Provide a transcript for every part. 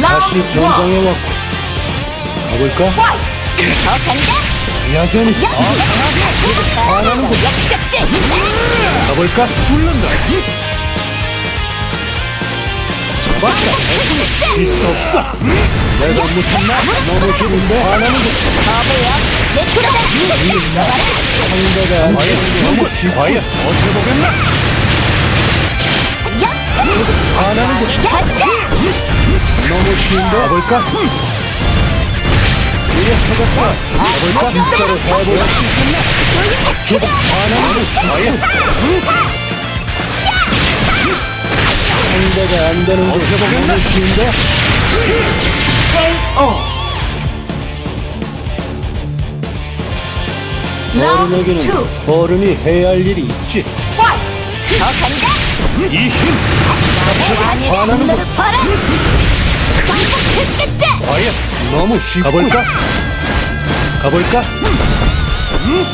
다시 전장에 왔고 가볼까? 더 간다! 여전히 쓰 바라는 역적들! 가볼까? 뚫는다 잡았다 질수 없어 내가 무섭나? 너무 좋은데 화나는 거 거부요! 내추럴! 상대가 안 되는 너무 쉽고 과연 어떻게 보겠나? 가볼까? 이래 터졌어 가볼까? 진짜로 거 과연 상대가 안 되는 거 어떻게 보겠나? 너무 쉬운데? 라운드 어른에게는 2 어른이 해야 할 일이 있지 파이트! 더 간다! 이힘 하늘의 화나는 분노를 봐라! 과연 너무 쉽고 가볼까? 가볼까?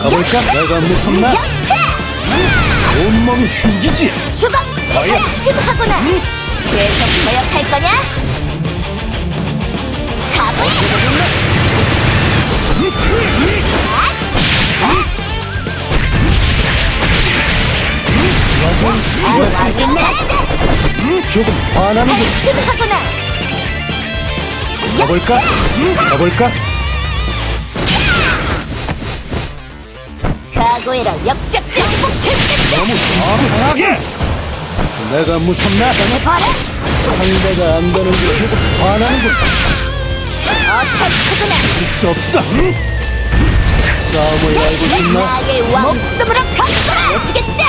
가볼까? 내가 무섭나? 역체! 온몸이 휘기지 주방 과연? 스타시하구나 계속 저역할 거냐? 가보야! 여전히 쓰고 알겠네! 조금 화나는 거 스타시하구나 가볼까? 가볼까? 각오해라 정복했겠다! 너무 강하게 내가 무섭나? 봐라! 상대가 안 되는 게 조금 화나는 거 어택하구나 있을 수 없어 싸움을 알고? 나의 왕 목숨으로 갚아! 해주겠다!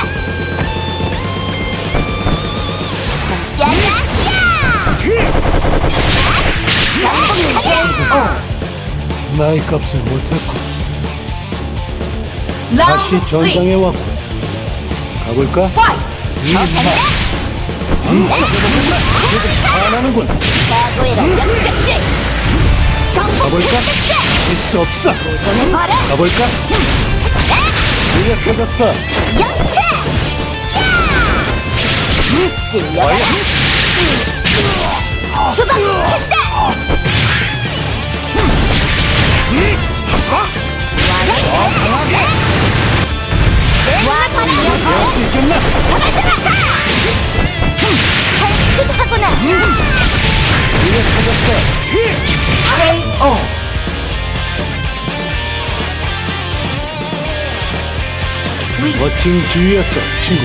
나의 값을 못했고 다시 전장에 왔고 가볼까? 화나는군 각오해라 역적들! 가볼까? 질 수 없어! 가볼까? 역체! 찔려라! 추방시켰 다! 할수 있겠나? 하구나 이래 터졌어 멋진 지휘였어 친구